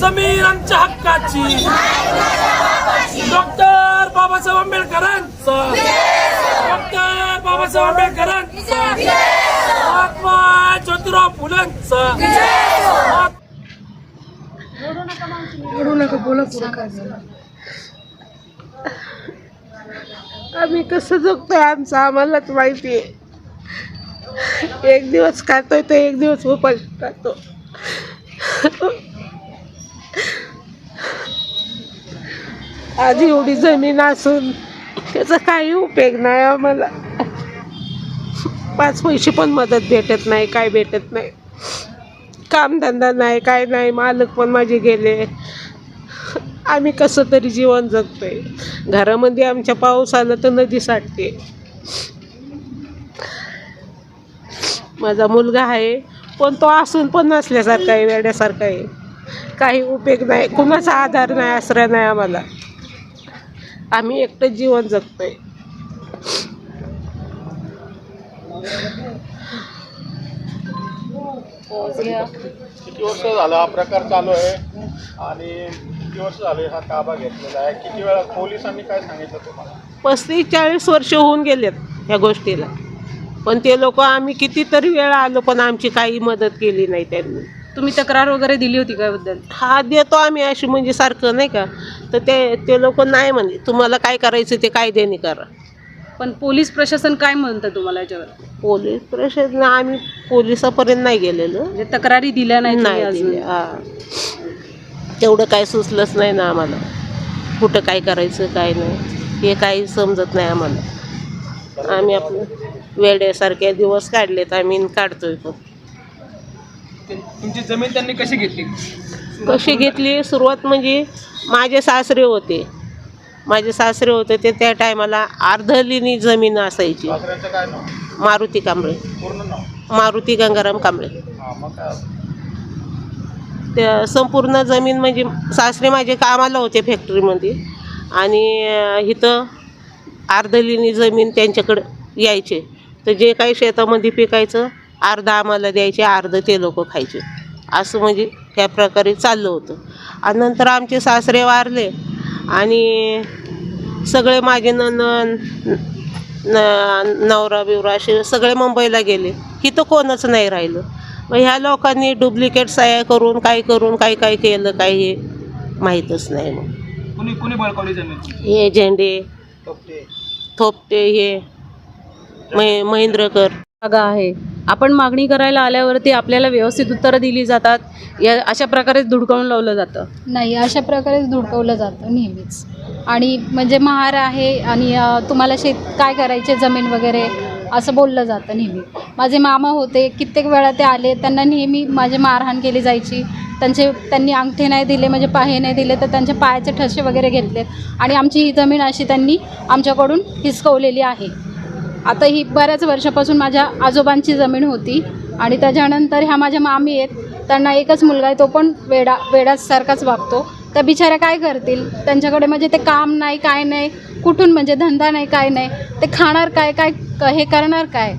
जमीन आमच्या हक्काची. डॉक्टर बाबासाहेब आंबेडकरांचं. डॉक्टर बाबासाहेब आंबेडकरांचं. महात्मा ज्योतिराव फुलेंचं. रडू नका बोला पुढं काय झालं. आम्ही कसं जगतोय आमचं आम्हालाच माहिती आहे. एक दिवस खातोय तर एक दिवस उपास खातो आज एवढी जमीन असून त्याचा काही उपयोग नाही आम्हाला. पाच पैसे पण मदत भेटत नाही काय भेटत नाही. कामधंदा नाही काय नाही मालक पण माझे गेले. आम्ही कसं तरी जीवन जगतोय. घरामध्ये आमच्या पाऊस आला तर नदी साठते. माझा मुलगा आहे पण तो असून पण नसल्यासारखा आहे वेड्यासारखा आहे. काही उपयोग नाही कुणाचा आधार नाही आश्रय नाही आम्हाला. आम्ही एकटंच जीवन जगतोय. किती वर्ष झालं हा प्रकार चालू आहे? आणि किती वर्ष झाले हा ताबा घेतलेला आहे? किती वेळा पोलिसांनी काय सांगितलं तुम्हाला? पस्तीस चाळीस वर्ष होऊन गेलेत ह्या गोष्टीला. पण ते लोक आम्ही कितीतरी वेळा आलो पण आमची काही मदत केली नाही त्यांनी. तुम्ही तक्रार वगैरे दिली होती का याबद्दल? हा देतो आम्ही अशी म्हणजे सारखं नाही का? तर ते ते लोक नाही म्हणे तुम्हाला काय करायचं ते कायद्याने करा. पण पोलीस प्रशासन काय म्हणतं तुम्हाला याच्यावर? पोलीस प्रशासन आम्ही पोलिसापर्यंत नाही गेलेलो. म्हणजे तक्रारी दिल्या नाही तुम्ही नाही अजून? दिले हा. तेवढं काय सुचलंच नाही ना आम्हाला. कुठं काय करायचं काय नाही. हे काही समजत नाही आम्हाला. आम्ही आपलं वेड्यासारखे दिवस काढलेत आम्ही आणि काढतोय पण तुमची जमीन त्यांनी कशी घेतली? कशी घेतली? सुरुवात म्हणजे माझे सासरे होते. माझे सासरे होते ते त्या टायमाला अर्धलिनी जमीन असायची. मारुती कांबळे. मारुती गंगाराम कांबळे. त्या संपूर्ण जमीन म्हणजे सासरे माझे कामाला होते फॅक्टरीमध्ये आणि इथं अर्धलिनी जमीन त्यांच्याकडं यायचे. तर जे काही शेतामध्ये पिकायचं अर्धा आम्हाला द्यायचे अर्ध ते लोक खायचे. असं म्हणजे त्या प्रकारे चाललं होतं. आणि नंतर आमचे सासरे वारले आणि सगळे माझे ननन न नवरा बिवरा असे सगळे मुंबईला गेले. इथं कोणच नाही राहिलं. मग ह्या लोकांनी डुप्लिकेट सह्या करून काय करून काय काय केलं काय हे माहीतच नाही मग. हे झेंडे थोपटे. हे मै महेंद्रकर. जागा आहे. आपण मागणी करायला आल्यावरती आपल्याला व्यवस्थित उत्तरं दिली जातात. या अशा प्रकारेच धुडकावून लावलं जातं. नाही अशा प्रकारेच धुडकवलं जातं नेहमीच. आणि म्हणजे महार आहे आणि अ, तुम्हाला शेत काय करायचे जमीन वगैरे असं बोललं जातं नेहमी. माझे मामा होते कित्येक वेळा ते आले त्यांना नेहमी माझे मारहाण केली जायची. त्यांचे त्यांनी अंगठे नाही दिले म्हणजे पाहे नाही दिले तर त्यांच्या पायाचे ठसे वगैरे घेतलेत. आणि आमची ही जमीन अशी त्यांनी आमच्याकडून हिसकवलेली आहे. आता ही बऱ्याच वर्षापासून माझ्या आजोबांची जमीन होती आणि त्याच्यानंतर ह्या माझ्या मामी आहेत त्यांना एकच मुलगा आहे तो पण वेडा वेडासारखाच वागतो. त्या बिचाऱ्या काय करतील? त्यांच्याकडे म्हणजे ते काम नाही काय नाही कुठून म्हणजे धंदा नाही काय नाही ते खाणार काय काय क- हे करणार काय?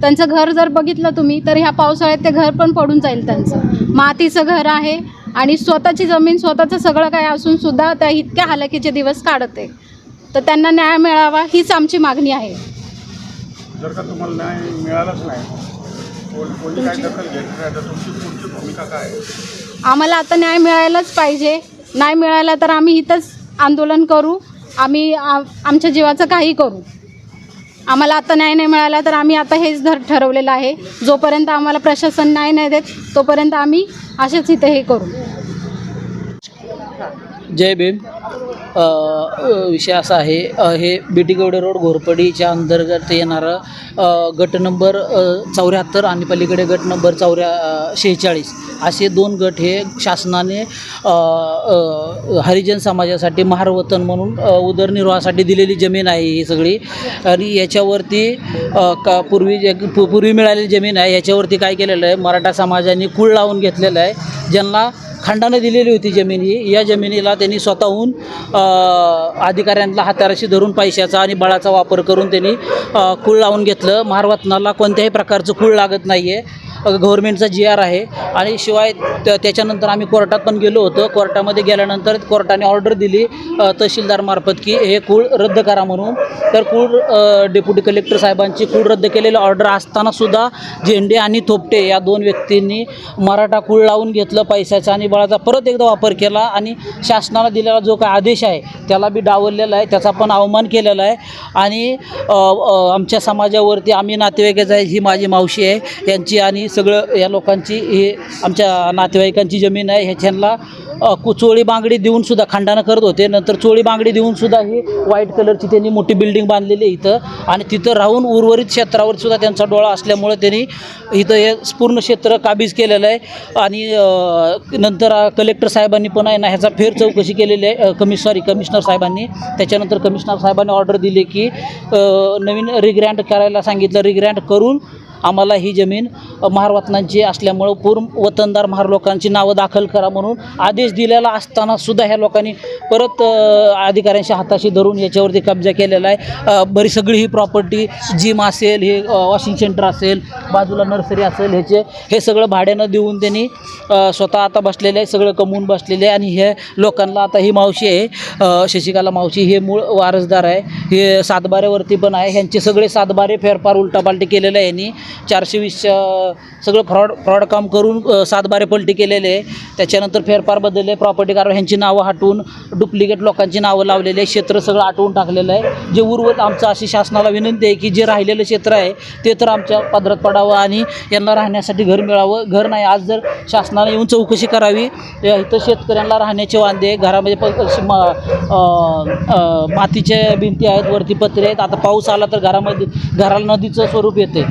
त्यांचं घर जर बघितलं तुम्ही तर ह्या पावसाळ्यात ते घर पण पडून जाईल त्यांचं. मातीचं घर आहे आणि स्वतःची जमीन स्वतःचं सगळं काय असून सुद्धा त्या इतक्या हालाकीचे दिवस काढते. तर त्यांना न्याय मिळावा हीच आमची मागणी आहे. जर का तुम्हाला न्याय मिळालाच नाही कोण कोणी काय दखल घेत नाही तर तुमची पुढची भूमिका काय आहे? आम्हाला आता न्याय मिळायलाच पाहिजे. नाही मिळाला तर आम्ही इथंच आंदोलन करू. आम्ही आ- आमच्या जीवाचं काही करू. आम्हाला आता न्याय नाही मिळाला तर आम्ही आता हेच धर ठरवलेलं आहे. जोपर्यंत आम्हाला प्रशासन न्याय नाही देत तोपर्यंत आम्ही असेच इथे हे करू. जय भीम. विषय असा आहे हे बिटीगवडे रोड घोरपडीच्या अंतर्गत येणारं गट नंबर चौऱ्याहत्तर आणि पलीकडे गट नंबर चौऱ्या शेहेचाळीस. असे दोन गट हे शासनाने हरिजन समाजासाठी महारवतन म्हणून उदरनिर्वाहासाठी दिलेली जमीन आहे ही सगळी. आणि याच्यावरती का पूर्वी जे पूर्वी मिळालेली जमीन आहे याच्यावरती काय केलेलं आहे मराठा समाजाने कुळ लावून घेतलेलं आहे. ज्यांना खंडाने दिलेली होती जमीन ही. या जमिनीला त्यांनी स्वतःहून अधिकाऱ्यांना हाताराशी धरून पैशाचा आणि बळाचा वापर करून त्यांनी कुळ कूळ लावून घेतलं. महारवतनाला कोणत्याही प्रकारचं कूळ लागत नाही आहे गव्हर्मेंटचा जी आर आहे. आणि शिवाय त्या- त्याच्यानंतर आम्ही कोर्टात पण गेलो होतो. कोर्टामध्ये गेल्यानंतर कोर्टाने ऑर्डर दिली तहसीलदारमार्फत की हे कूळ रद्द करा म्हणून. तर कूळ डेप्युटी कलेक्टर साहेबांची कूळ रद्द केलेली ऑर्डर असतानासुद्धा झेंडे आणि थोपटे या दोन व्यक्तींनी मराठा कूळ लावून घेतलं पैशाचा आणि बळाचा परत एकदा वापर केला आणि शासनाला दिलेला जो काय आदेश आहे त्याला बी डावललेला आहे. त्याचा पण अवमान केलेला आहे. आणि आमच्या समाजावरती आम्ही नातेवाईकच आहे ही माझी मावशी आहे. यांची आणि सगळं या लोकांची हे आमच्या नातेवाईकांची जमीन आहे ह्याच्यांना चोळी बांगडी देऊन सुद्धा खंडानं करत होते. नंतर चोळी बांगडी देऊन सुद्धा ही व्हाईट कलरची त्यांनी मोठी बिल्डिंग बांधलेली आहे इथं. आणि तिथं राहून उर्वरित क्षेत्रावर सुद्धा त्यांचा डोळा असल्यामुळे त्यांनी इथं हे पूर्ण क्षेत्र काबीज केलेलं आहे. आणि नंतर कलेक्टर साहेबांनी पण आहे ना ह्याचा फेर चौकशी केलेली आहे. कमिश सॉरी कमिशनर साहेबांनी. त्याच्यानंतर कमिशनर साहेबांनी ऑर्डर दिली की नवीन रिग्रँड करायला सांगितलं. रिग्रँड करून आम्हाला ही जमीन महारवतनांची असल्यामुळं पूर्ण वतनदार महार लोकांची नावं दाखल करा म्हणून आदेश दिलेला असताना सुद्धा ह्या लोकांनी परत अधिकाऱ्यांच्या हाताशी धरून याच्यावरती कब्जा केलेला आहे. बरी सगळी ही प्रॉपर्टी जिम असेल हे वॉशिंग सेंटर असेल बाजूला नर्सरी असेल ह्याचे हे सगळं भाड्यानं देऊन त्यांनी स्वतः आता बसलेले आहे सगळं कमवून बसलेले आहे. आणि हे लोकांना आता ही मावशी आहे शशिकाला मावशी हे मूळ वारसदार आहे. हे सातबाऱ्यावरती पण आहे. ह्यांचे सगळे सातबारे फेरफार उलटापालटी केलेलं आहे यांनी. चारशे वीसच्या सगळं फ्रॉड फ्रॉड काम करून सातबारे पलटी केलेले. आहे त्याच्यानंतर फेरफार बदलले प्रॉपर्टी कारभार ह्यांची नावं हटवून डुप्लिकेट लोकांची नावं लावलेली आहे क्षेत्र सगळं आटवून टाकलेलं आहे. जे उर्वरित आमचं अशी शासनाला विनंती आहे की जे राहिलेलं क्षेत्र आहे ते तर आमच्या पदरात पडावं आणि यांना राहण्यासाठी घर मिळावं. घर नाही आज जर शासनाने येऊन चौकशी करावी इथं शेतकऱ्यांना राहण्याचे वांदे घरामध्ये मातीच्या म- भिंती आहेत वरती पत्रे आहेत. आता पाऊस आला तर घरामध्ये घराला नदीचं स्वरूप येते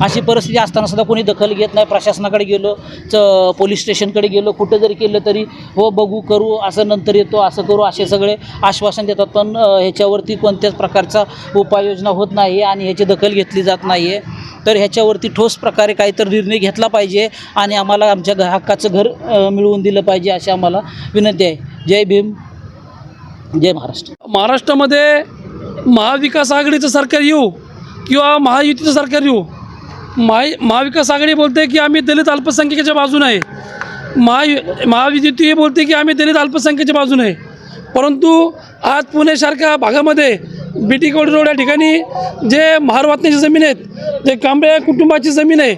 अशी परिस्थिती असताना सुद्धा कोणी दखल घेत नाही. प्रशासनाकडे गेलो च पोलीस स्टेशनकडे गेलो. कुठं जरी केलं तरी हो बघू करू असं नंतर येतो असं करू असे सगळे आश्वासन देतात. पण ह्याच्यावरती कोणत्याच प्रकारचा उपाययोजना होत नाही आहे आणि ह्याची दखल घेतली जात नाही. आहे तर ह्याच्यावरती ठोस प्रकारे काहीतरी निर्णय घेतला पाहिजे आणि आम्हाला आमच्या घ हक्काचं घर मिळवून दिलं पाहिजे अशी आम्हाला विनंती आहे. जय भीम. जय महाराष्ट्र. महाराष्ट्रामध्ये महाविकास आघाडीचं सरकार येऊ किंवा महायुतीचं सरकार येऊ महा महाविकास आघाडी बोलते की आम्ही दलित अल्पसंख्येच्या बाजूने आहे. महा महायुती हे बोलते की आम्ही दलित अल्पसंख्येच्या बाजूने आहे. परंतु आज पुणेसारख्या भागामध्ये बी टी कोड रोड या ठिकाणी जे महारवातण्याची जमीन आहेत जे कांबळे कुटुंबाची जमीन आहे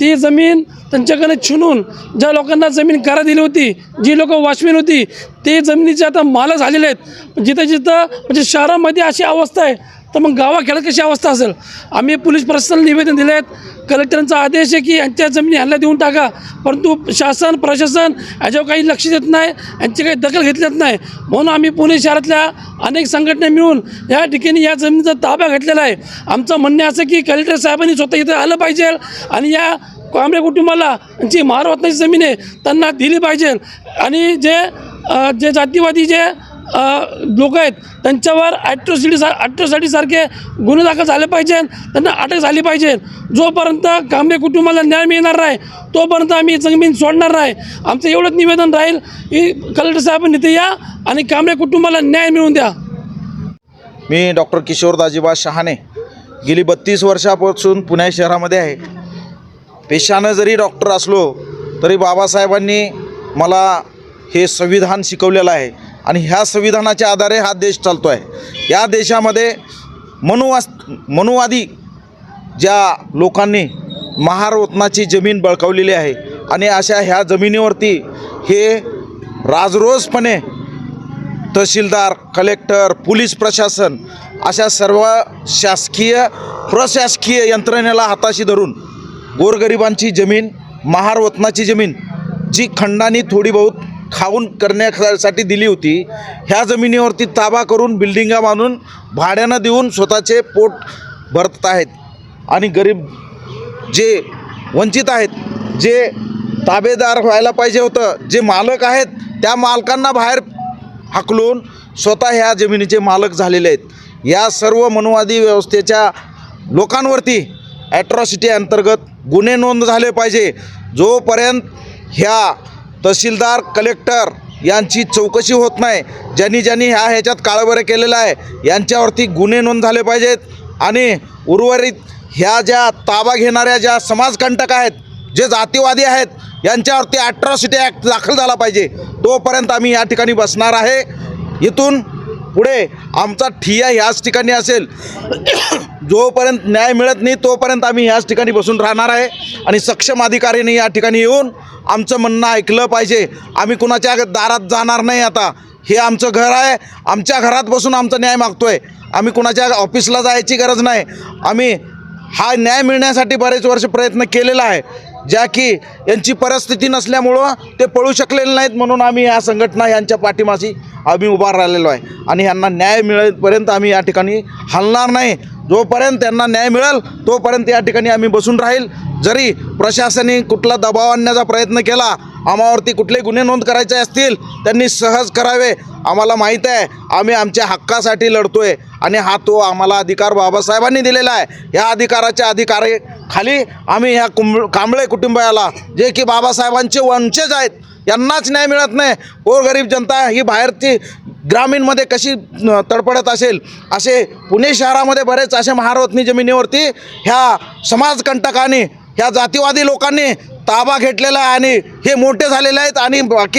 ती जमीन त्यांच्याकडे छिनून ज्या लोकांना जमीन करा दिली होती जी लोकं वाचवीन होती ते जमिनीचे आता मालक झालेले आहेत. जिथं जिथं म्हणजे शहरामध्ये अशी अवस्था आहे तर मग गावाखेड्यात कशी अवस्था असेल? आम्ही पोलीस प्रशासनाला निवेदन दिले आहेत. कलेक्टरांचा आदेश आहे की यांच्या जमिनी हल्ला देऊन टाका. परंतु शासन प्रशासन याच्यावर काही लक्ष देत नाही. यांची काही दखल घेतली जात नाही. म्हणून आम्ही पुणे शहरातल्या अनेक संघटना मिळून या ठिकाणी या जमिनीचा ताबा घेतलेला आहे. आमचं म्हणणं असं की कलेक्टर साहेबांनी स्वतः इथं आलं पाहिजे आणि या कांबळे कुटुंबाला जी महारत्नाची जमीन आहे त्यांना दिली पाहिजे. आणि जे जे जातीवादी जे लोक आहेत. त्यांच्यावर ॲट्रोसिटी सा ॲट्रोसिटीसारखे गुन्हे दाखल झाले पाहिजे त्यांना अटक झाली पाहिजे. जोपर्यंत कांबळे कुटुंबाला न्याय मिळणार नाही तोपर्यंत आम्ही जमीन सोडणार नाही. आमचं एवढंच निवेदन राहील की कलेक्टर साहेबांनी इथे या आणि कांबळे कुटुंबाला न्याय मिळवून द्या. मी डॉक्टर किशोर दाजीबा शहाणे गेली बत्तीस वर्षापासून पुणे शहरामध्ये आहे. पेशानं जरी डॉक्टर असलो तरी बाबासाहेबांनी मला हे संविधान शिकवलेलं आहे. आणि ह्या संविधानाच्या आधारे हा देश चालतो आहे या देशामध्ये मनुवास मनुवादी ज्या लोकांनी महारत्नाची जमीन बळकावलेली आहे आणि अशा ह्या जमिनीवरती हे राजरोसपणे तहसीलदार कलेक्टर पोलीस प्रशासन अशा सर्व शासकीय प्रशासकीय यंत्रणेला हाताशी धरून गोरगरिबांची जमीन महारवतनाची जमीन जी खंडानी थोडी बहुत खाऊन करण्यासाठी दिली होती. ह्या जमिनीवरती ताबा करून बिल्डिंगा बांधून भाड्यानं देऊन स्वतःचे पोट भरत आहेत. आणि गरीब जे वंचित आहेत जे ताबेदार व्हायला पाहिजे होतं जे मालक आहेत त्या मालकांना बाहेर हाकलून स्वतः ह्या जमिनीचे मालक झालेले आहेत. या सर्व मनुवादी व्यवस्थेच्या लोकांवरती ॲट्रॉसिटी अंतर्गत गुन्हे नोंद झाले पाहिजे. जोपर्यंत ह्या तहसीलदार कलेक्टर यांची चौकशी होत नाही. ज्यांनी ज्यांनी ह्या ह्याच्यात काळबरे केलेलं आहे यांच्यावरती गुन्हे नोंद झाले पाहिजेत. आणि उर्वरित ह्या ज्या ताबा घेणाऱ्या ज्या समाजकंटक आहेत जे जातीवादी आहेत यांच्यावरती ॲट्रॉसिटी ॲक्ट दाखल झाला पाहिजे. तोपर्यंत आम्ही या ठिकाणी बसणार आहे. इथून पुढे आमचा ठिया ह्याच ठिकाणी असेल. जोपर्यंत न्याय मिळत नाही तोपर्यंत आम्ही ह्याच ठिकाणी बसून राहणार आहे. आणि सक्षम अधिकाऱ्यांनी या ठिकाणी येऊन आमचं म्हणणं ऐकलं पाहिजे. आम्ही कुणाच्या दारात जाणार नाही आता. हे आमचं घर आहे. आमच्या घरात बसून आमचा न्याय मागतो आहे आम्ही कुणाच्या ऑफिसला जायची गरज नाही. आम्ही हा न्याय मिळण्यासाठी बरेच वर्ष प्रयत्न केलेला आहे. ज्या की यांची परिस्थिती नसल्यामुळं ते पळू शकलेले नाहीत म्हणून आम्ही या संघटना यांच्या पाठीमाशी आम्ही उभा राहिलेलो आहे. आणि यांना न्याय मिळेपर्यंत आम्ही या ठिकाणी हलणार नाही. जोपर्यंत त्यांना न्याय मिळेल तोपर्यंत या ठिकाणी आम्ही बसून राहील. जरी प्रशासनाने कुठला दबाव आणण्याचा प्रयत्न केला आम्हावरती कुठले गुन्हे नोंद करायचे असतील त्यांनी सहज करावे. आम्हाला माहीत आहे आम्ही आमच्या हक्कासाठी लढतो आहे आणि हा तो आम्हाला अधिकार बाबासाहेबांनी दिलेला आहे. या अधिकाराच्या अधिकारी खाली आम्ही ह्या कुंब कांबळे कुटुंबाला जे की बाबासाहेबांचे वंशज आहेत यांनाच न्याय मिळत नाही. गोरगरीब जनता ही बाहेरची ग्रामीणमध्ये कशी तडपडत असेल असे पुणे शहरामध्ये बरेच असे महारवतनी जमिनीवरती ह्या समाजकंटकांनी ह्या जातीवादी लोकांनी ताबा घेतलेला आहे आणि हे मोठे झालेले आहेत आणि बाकी